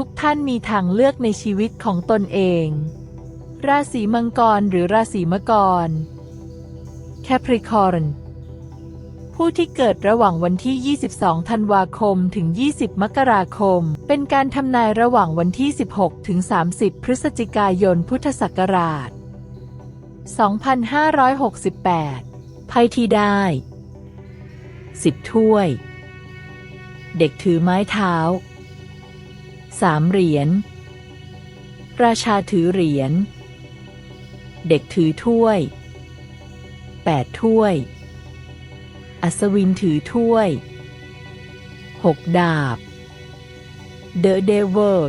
ทุกท่านมีทางเลือกในชีวิตของตนเอง ราศีมังกรหรือราศีมะกร Capricorn ผู้ที่เกิดระหว่างวันที่ 22 ธันวาคม ถึง 20 มกราคม เป็นการทำนายระหว่างวันที่ 16 ถึง 30 พฤศจิกายน พุทธศักราช 2568ไพ่ที่ได้ 10 ถ้วย เด็กถือไม้เท้า สามเหรียญ ราชาถือเหรียญ เด็กถือถ้วยแปดถ้วย อัศวินถือถ้วยหกดาบเดอะเดว l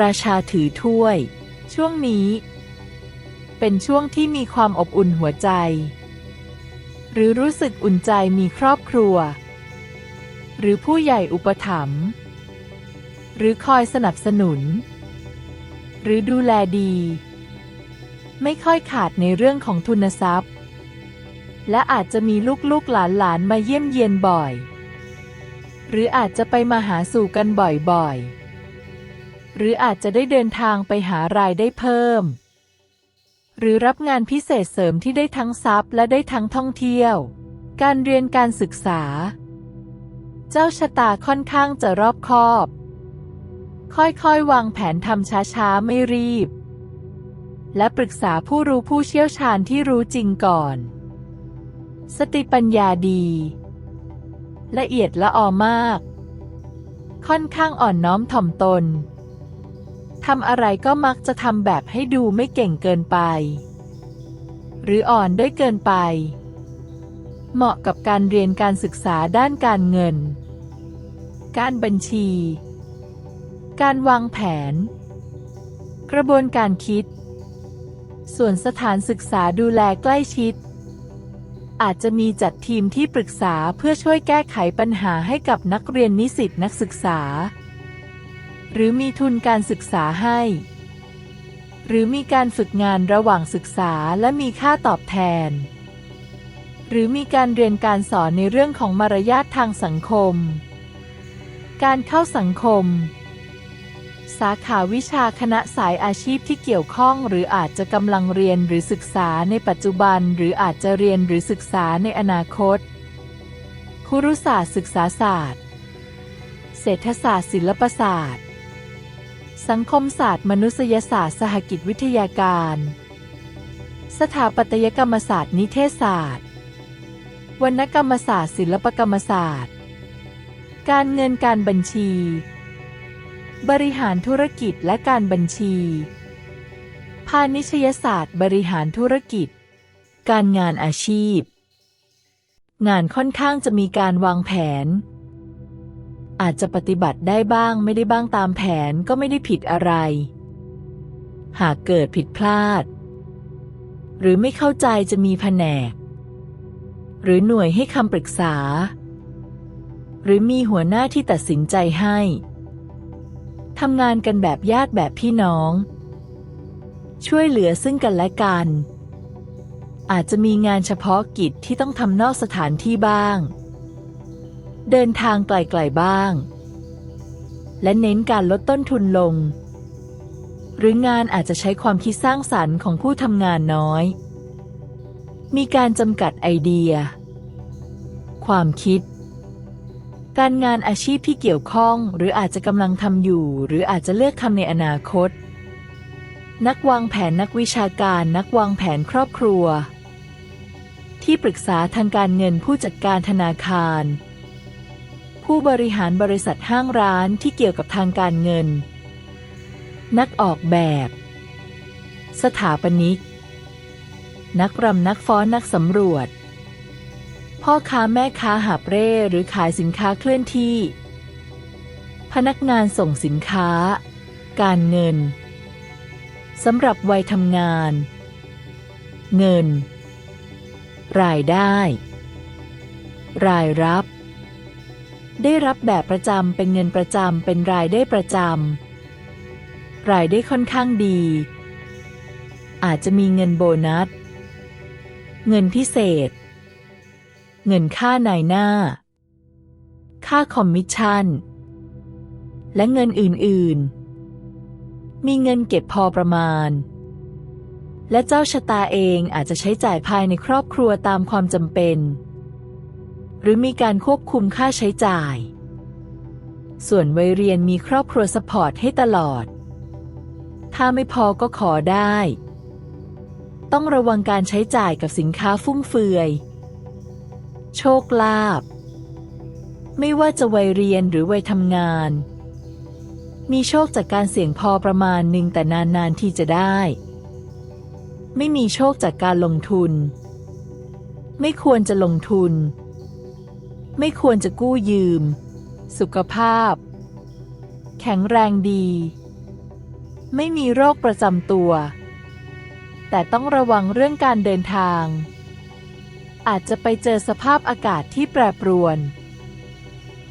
ราชาถือถ้วย ช่วงนี้ เป็นช่วงที่มีความอบอุ่นหัวใจ หรือรู้สึกอุ่นใจมีครอบครัว หรือผู้ใหญ่อุปถัมภ์ หรือคอยสนับสนุน หรือดูแลดี ไม่ค่อยขาดในเรื่องของทุนทรัพย์ และอาจจะมีลูกๆหลานๆมาเยี่ยมเยียนบ่อย หรืออาจจะไปมาหาสู่กันบ่อยๆ หรืออาจจะได้เดินทางไปหารายได้เพิ่ม หรือรับงานพิเศษเสริมที่ได้ทั้งทรัพย์และได้ทั้งท่องเที่ยว การเรียนการศึกษา เจ้าชะตาค่อนข้างจะรอบคอบ ค่อยๆ วางแผนทำช้าๆ ไม่รีบ และปรึกษาผู้รู้ผู้เชี่ยวชาญที่รู้จริงก่อน สติปัญญาดี ละเอียดละออมาก ค่อนข้างอ่อนน้อมถ่อมตนทำอะไรก็มักจะทำแบบให้ดูไม่เก่งเกินไป หรืออ่อนด้วยเกินไป เหมาะกับการเรียนการศึกษาด้านการเงิน การบัญชี การวางแผน กระบวนการคิด ส่วนสถานศึกษาดูแลใกล้ชิด อาจจะมีจัดทีมที่ปรึกษาเพื่อช่วยแก้ไขปัญหาให้กับนักเรียนนิสิตนักศึกษา หรือมีทุนการศึกษาให้ หรือมีการฝึกงานระหว่างศึกษาและมีค่าตอบแทน หรือมีการเรียนการสอนในเรื่องของมารยาททางสังคม การเข้าสังคม สาขาวิชาคณะสายอาชีพที่เกี่ยวข้อง หรืออาจจะกำลังเรียนหรือศึกษาในปัจจุบัน หรืออาจจะเรียนหรือศึกษาในอนาคต คุรุศาสตร์ศึกษาศาสตร์ เศรษฐศาสตร์ ศิลปศาสตร์ สังคมศาสตร์ มนุษยศาสตร์ สหกิจวิทยาการ สถาปัตยกรรมศาสตร์ นิเทศศาสตร์ วรรณกรรมศาสตร์ ศิลปกรรมศาสตร์ การเงินการบัญชี บริหารธุรกิจและการบัญชี พาณิชยศาสตร์บริหารธุรกิจ การงานอาชีพ งานค่อนข้างจะมีการวางแผน อาจจะปฏิบัติได้บ้างไม่ได้บ้างตามแผนก็ไม่ได้ผิดอะไร หากเกิดผิดพลาด หรือไม่เข้าใจจะมีแผนก หรือหน่วยให้คำปรึกษา หรือมีหัวหน้าที่ตัดสินใจให้ ทำงานกันแบบญาติแบบพี่น้อง ช่วยเหลือซึ่งกันและกัน อาจจะมีงานเฉพาะกิจที่ต้องทำนอกสถานที่บ้าง เดินทางไกลๆบ้าง และเน้นการลดต้นทุนลง หรืองานอาจจะใช้ความคิดสร้างสรรค์ของผู้ทำงานน้อย มีการจำกัดไอเดีย ความคิด การงานอาชีพที่เกี่ยวข้อง หรืออาจจะกำลังทำอยู่ หรืออาจจะเลือกทำในอนาคต นักวางแผนนักวิชาการ นักวางแผนครอบครัว ที่ปรึกษาทางการเงินผู้จัดการธนาคาร ผู้บริหารบริษัทห้างร้านที่เกี่ยวกับทางการเงิน นักออกแบบ สถาปนิก นักรำนักฟ้อนนักสำรวจ พ่อค้าแม่ค้าหาเร่หรือขายสินค้าเคลื่อนที่ พนักงานส่งสินค้า การเงินสำหรับวัยทำงาน เงิน รายได้ รายรับ ได้รับแบบประจำเป็นเงินประจำเป็นรายได้ประจำรายได้ค่อนข้างดี อาจจะมีเงินโบนัส เงินพิเศษ เงินค่านายหน้า ค่าคอมมิชชั่น และเงินอื่นๆ มีเงินเก็บพอประมาณ และเจ้าชะตาเองอาจจะใช้จ่ายภายในครอบครัวตามความจำเป็น หรือมีการควบคุมค่าใช้จ่าย ส่วนวัยเรียนมีครอบครัวสปอร์ตให้ตลอด ถ้าไม่พอก็ขอได้ ต้องระวังการใช้จ่ายกับสินค้าฟุ่มเฟือย โชคลาภไม่ว่าจะวัยเรียนหรือวัยทำงาน มีโชคจากการเสี่ยงพอประมาณหนึ่งแต่นานๆที่จะได้ ไม่มีโชคจากการลงทุน ไม่ควรจะลงทุน ไม่ควรจะกู้ยืม สุขภาพ แข็งแรงดี ไม่มีโรคประจำตัว แต่ต้องระวังเรื่องการเดินทาง อาจจะไปเจอสภาพอากาศที่แปรปรวน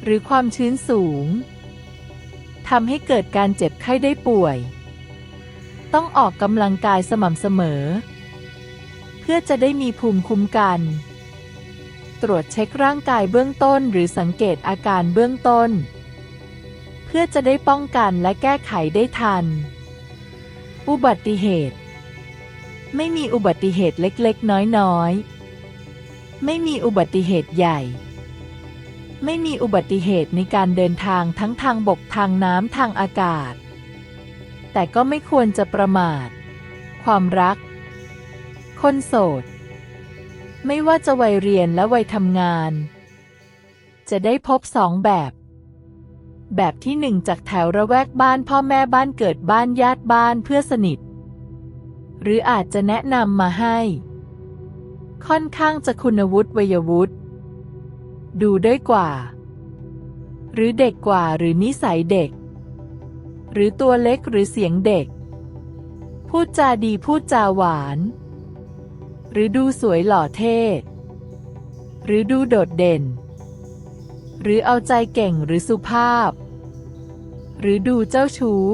หรือความชื้นสูงทำให้เกิดการเจ็บไข้ได้ป่วย ต้องออกกำลังกายสม่ำเสมอ เพื่อจะได้มีภูมิคุ้มกัน ตรวจเช็คร่างกายเบื้องต้นหรือสังเกตอาการเบื้องต้น เพื่อจะได้ป้องกันและแก้ไขได้ทัน อุบัติเหตุ ไม่มีอุบัติเหตุเล็กๆ น้อยๆ ไม่มีอุบัติเหตุใหญ่ ไม่มีอุบัติเหตุในการเดินทางทั้งทางบกทางน้ำทางอากาศ แต่ก็ไม่ควรจะประมาท ความรัก คนโสด ไม่ว่าจะวัยเรียนและวัยทำงาน จะได้พบสองแบบ แบบที่หนึ่งจากแถวระแวกบ้านพ่อแม่บ้านเกิดบ้านญาติบ้านเพื่อสนิท หรืออาจจะแนะนำมาให้ ค่อนข้างจะคุณวุฒิวัยวุฒิดูด้อยกว่า หรือเด็กกว่าหรือนิสัยเด็ก หรือตัวเล็กหรือเสียงเด็ก พูดจาดีพูดจาหวาน หรือดูสวยหล่อเท่ หรือดูโดดเด่น หรือเอาใจเก่งหรือสุภาพ หรือดูเจ้าชู้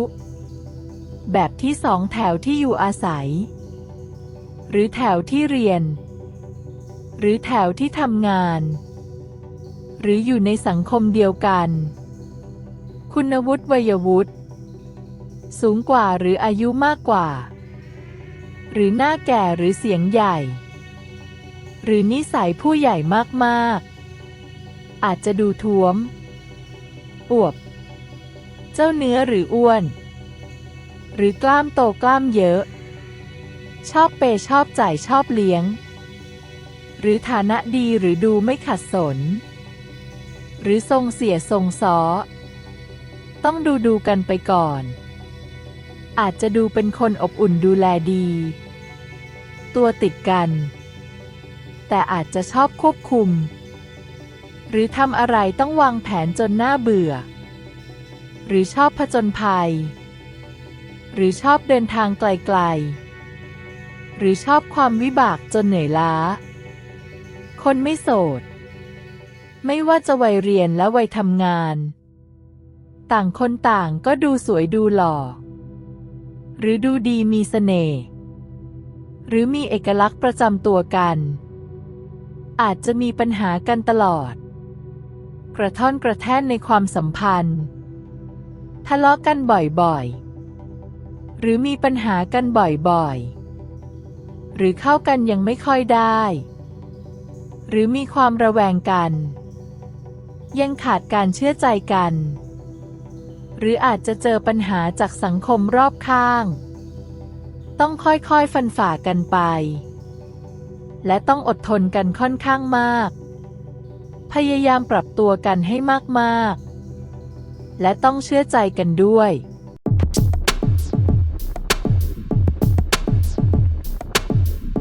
แบบที่สองแถวที่อยู่อาศัย หรือแถวที่เรียน หรือแถวที่ทำงาน หรืออยู่ในสังคมเดียวกัน คุณวุฒิวัยวุฒิสูงกว่าหรืออายุมากกว่า หรือหน้าแก่หรือเสียงใหญ่ หรือนิสัยผู้ใหญ่มากๆ อาจจะดูท้วม อวบ เจ้าเนื้อหรืออ้วน หรือกล้ามโตกล้ามเยอะ ชอบเปย์ชอบจ่ายชอบเลี้ยง หรือฐานะดีหรือดูไม่ขัดสน หรือทรงเสียทรงซ้อ ต้องดูดูกันไปก่อน อาจจะดูเป็นคนอบอุ่นดูแลดี ตัวติดกัน แต่อาจจะชอบควบคุม หรือทำอะไรต้องวางแผนจนน่าเบื่อ หรือชอบผจญภัย หรือชอบเดินทางไกลๆหรือชอบความวิบากจนเหนื่อยล้า คนไม่โสด ไม่ว่าจะวัยเรียนและวัยทำงาน ต่างคนต่างก็ดูสวยดูหล่อ หรือดูดีมีเสน่ห์หรือมีเอกลักษณ์ประจำตัวกัน อาจจะมีปัญหากันตลอด กระท่อนกระแท่นในความสัมพันธ์ ทะเลาะกันบ่อยๆ หรือมีปัญหากันบ่อยๆ หรือเข้ากันยังไม่ค่อยได้ หรือมีความระแวงกัน ยังขาดการเชื่อใจกัน หรืออาจจะเจอปัญหาจากสังคมรอบข้าง ต้องค่อยๆฟันฝ่ากันไป และต้องอดทนกันค่อนข้างมาก พยายามปรับตัวกันให้มากๆ และต้องเชื่อใจกันด้วย